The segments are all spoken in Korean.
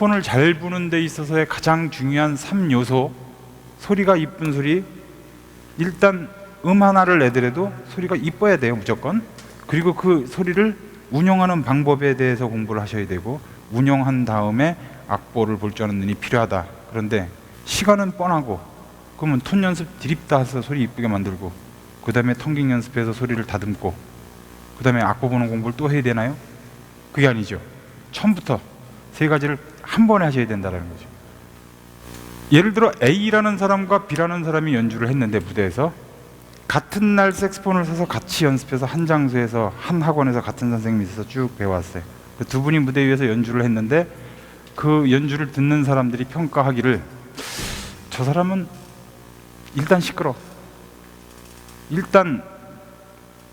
색소폰을 잘 부는 데 있어서의 가장 중요한 3요소 소리가 이쁜 소리 일단 음 하나를 내더라도 소리가 이뻐야 돼요 무조건. 그리고 그 소리를 운영하는 방법에 대해서 공부를 하셔야 되고 운영한 다음에 악보를 볼 줄 아는 눈이 필요하다. 그런데 시간은 뻔하고 그러면 톤 연습 드립다 해서 소리 이쁘게 만들고 그 다음에 텅깅 연습해서 소리를 다듬고 그 다음에 악보 보는 공부를 또 해야 되나요? 그게 아니죠. 처음부터 세 가지를 한 번에 하셔야 된다는 거죠 예를 들어 A라는 사람과 B라는 사람이 연주를 했는데 무대에서 같은 날 색스폰을 사서 같이 연습해서 한 장소에서 한 학원에서 같은 선생님이 있어서 쭉 배워왔어요. 그두 분이 무대 위에서 연주를 했는데 그 연주를 듣는 사람들이 평가하기를 저 사람은 일단 시끄러. 일단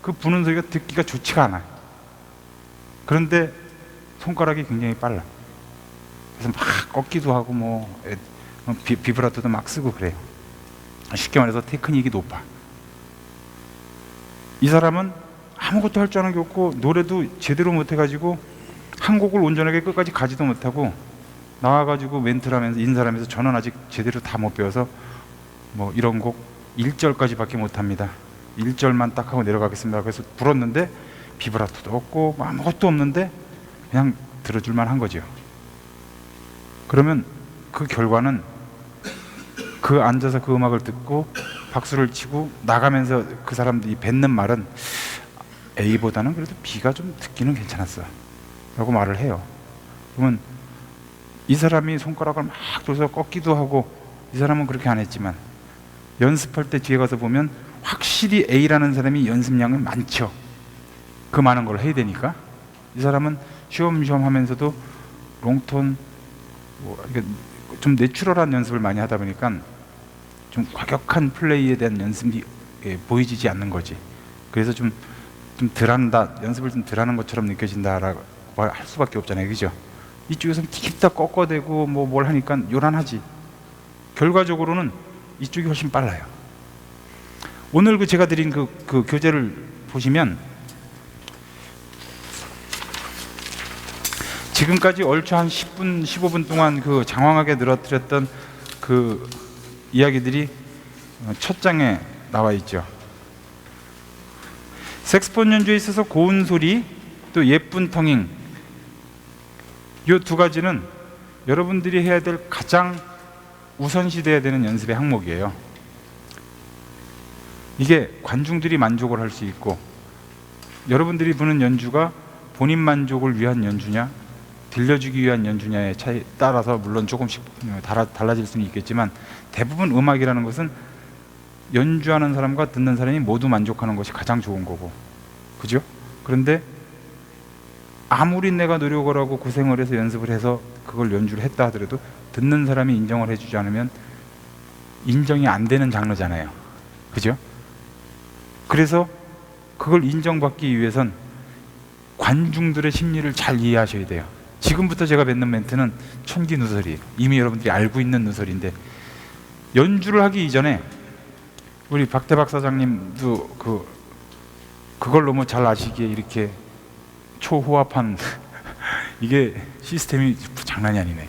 그 부는 소리가 듣기가 좋지가 않아. 그런데 손가락이 굉장히 빨라. 그래서 막 꺾기도 하고 뭐 에, 비, 비브라토도 막 쓰고 그래요. 쉽게 말해서 테크닉이 높아. 이 사람은 아무것도 할 줄 아는 게 없고 노래도 제대로 못 해가지고 한 곡을 온전하게 끝까지 가지도 못하고 나와가지고 멘트를 하면서 인사를 하면서 저는 아직 제대로 다 못 배워서 뭐 이런 곡 1절까지밖에 못합니다 1절만 딱 하고 내려가겠습니다 그래서 불었는데 비브라토도 없고 뭐 아무것도 없는데 그냥 들어줄만 한 거죠 그러면 그 결과는 그 앉아서 그 음악을 듣고 박수를 치고 나가면서 그 사람들이 뱉는 말은 A보다는 그래도 B가 좀 듣기는 괜찮았어. 라고 말을 해요. 그러면 이 사람이 손가락을 막 들어서 꺾기도 하고 이 사람은 그렇게 안 했지만 연습할 때 뒤에 가서 보면 확실히 A라는 사람이 연습량은 많죠. 그 많은 걸 해야 되니까. 이 사람은 쉬엄쉬엄 하면서도 롱톤 뭐 좀 내추럴한 연습을 많이 하다 보니까 좀 과격한 플레이에 대한 연습이 예, 보여지지 않는 거지. 그래서 좀, 좀 덜한다, 연습을 좀 덜하는 것처럼 느껴진다라고 할 수밖에 없잖아요. 그죠? 이쪽에서는 틱딱 꺾어대고 뭐 뭘 하니까 요란하지. 결과적으로는 이쪽이 훨씬 빨라요. 오늘 그 제가 드린 그, 그 교재를 보시면 지금까지 얼추 한 10분, 15분 동안 그 장황하게 늘어뜨렸던 그 이야기들이 어, 첫 장에 나와 있죠. 색스폰 연주에 있어서 고운 소리 또 예쁜 텅잉 이 두 가지는 여러분들이 해야 될 가장 우선시돼야 되는 연습의 항목이에요. 이게 관중들이 만족을 할 수 있고 여러분들이 부는 연주가 본인 만족을 위한 연주냐 들려주기 위한 연주냐에 차이 따라서 물론 조금씩 어, 달아, 달라질 수는 있겠지만 대부분 음악이라는 것은 연주하는 사람과 듣는 사람이 모두 만족하는 것이 가장 좋은 거고 그죠? 그런데 아무리 내가 노력을 하고 고생을 해서 연습을 해서 그걸 연주를 했다 하더라도 듣는 사람이 인정을 해주지 않으면 인정이 안 되는 장르잖아요 그죠? 그래서 그걸 인정받기 위해선 관중들의 심리를 잘 이해하셔야 돼요 지금부터 제가 뱉는 멘트는 천기 누설이에요. 이미 여러분들이 알고 있는 누설인데 연주를 하기 이전에 우리 박대박 사장님도 그 그걸 너무 잘 아시기에 이렇게 초호합한 이게 시스템이 장난이 아니네.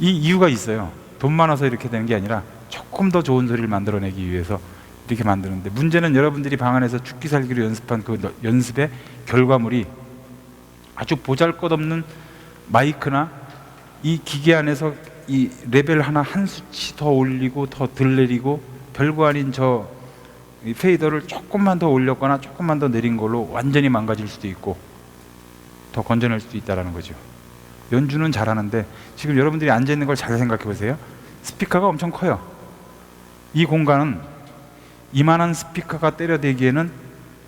이 이유가 있어요. 돈 많아서 이렇게 되는 게 아니라 조금 더 좋은 소리를 만들어내기 위해서 이렇게 만드는데 문제는 여러분들이 방 안에서 죽기 살기로 연습한 그 연습의 결과물이 아주 보잘것없는 마이크나 이 기계 안에서 이 레벨 하나 한 수치 더 올리고 더 덜 내리고 별거 아닌 저이 페이더를 조금만 더 올렸거나 조금만 더 내린 걸로 완전히 망가질 수도 있고 더 건져낼 수도 있다라는 거죠. 연주는 잘하는데 지금 여러분들이 앉아 있는 걸 잘 생각해 보세요. 스피커가 엄청 커요. 이 공간은 이만한 스피커가 때려대기에는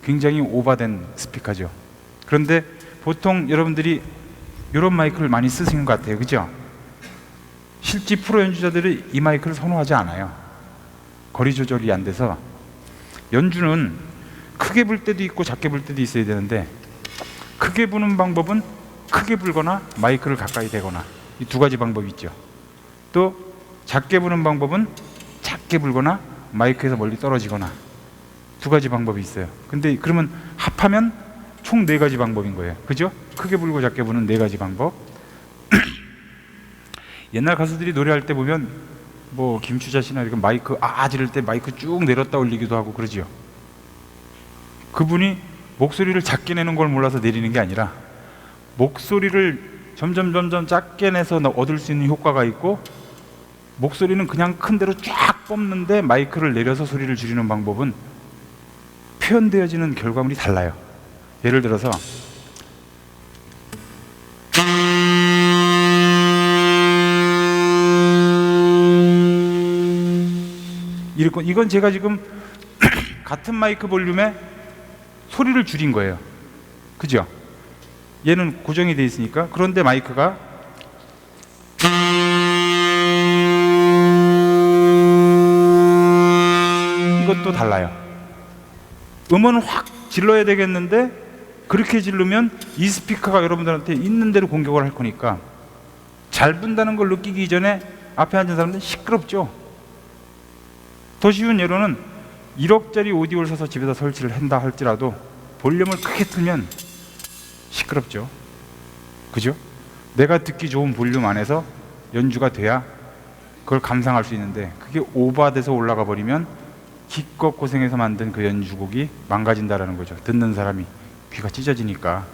굉장히 오바된 스피커죠. 그런데 보통 여러분들이 이런 마이크를 많이 쓰시는 것 같아요. 그죠? 실제 프로 연주자들이 이 마이크를 선호하지 않아요. 거리 조절이 안 돼서 연주는 크게 불 때도 있고 작게 불 때도 있어야 되는데 크게 부는 방법은 크게 불거나 마이크를 가까이 대거나 이 두 가지 방법이 있죠. 또 작게 부는 방법은 작게 불거나 마이크에서 멀리 떨어지거나 두 가지 방법이 있어요. 근데 그러면 합하면 총 네 가지 방법인 거예요. 그죠? 크게 불고 작게 부는 네 가지 방법. 옛날 가수들이 노래할 때 보면 뭐 김추자 씨나 이렇게 마이크 아 지를 때 마이크 쭉 내렸다 올리기도 하고 그러지요. 그분이 목소리를 작게 내는 걸 몰라서 내리는 게 아니라 목소리를 점점 점점 작게 내서 나- 얻을 수 있는 효과가 있고 목소리는 그냥 큰 대로 쫙 뽑는데 마이크를 내려서 소리를 줄이는 방법은 표현되어지는 결과물이 달라요. 예를 들어서 이건 이건 제가 지금 같은 마이크 볼륨에 소리를 줄인 거예요. 그죠? 얘는 고정이 돼 있으니까 그런데 마이크가 이것도 달라요. 음원을 확 질러야 되겠는데 그렇게 질르면 이 스피커가 여러분들한테 있는 대로 공격을 할 거니까 잘 분다는 걸 느끼기 전에 앞에 앉은 사람들 시끄럽죠. 더 쉬운 예로는 1억짜리 오디오를 사서 집에다 설치를 한다 할지라도 볼륨을 크게 틀면 시끄럽죠. 그죠? 내가 듣기 좋은 볼륨 안에서 연주가 돼야 그걸 감상할 수 있는데 그게 오버돼서 올라가 버리면 기껏 고생해서 만든 그 연주곡이 망가진다라는 거죠. 듣는 사람이 귀가 찢어지니까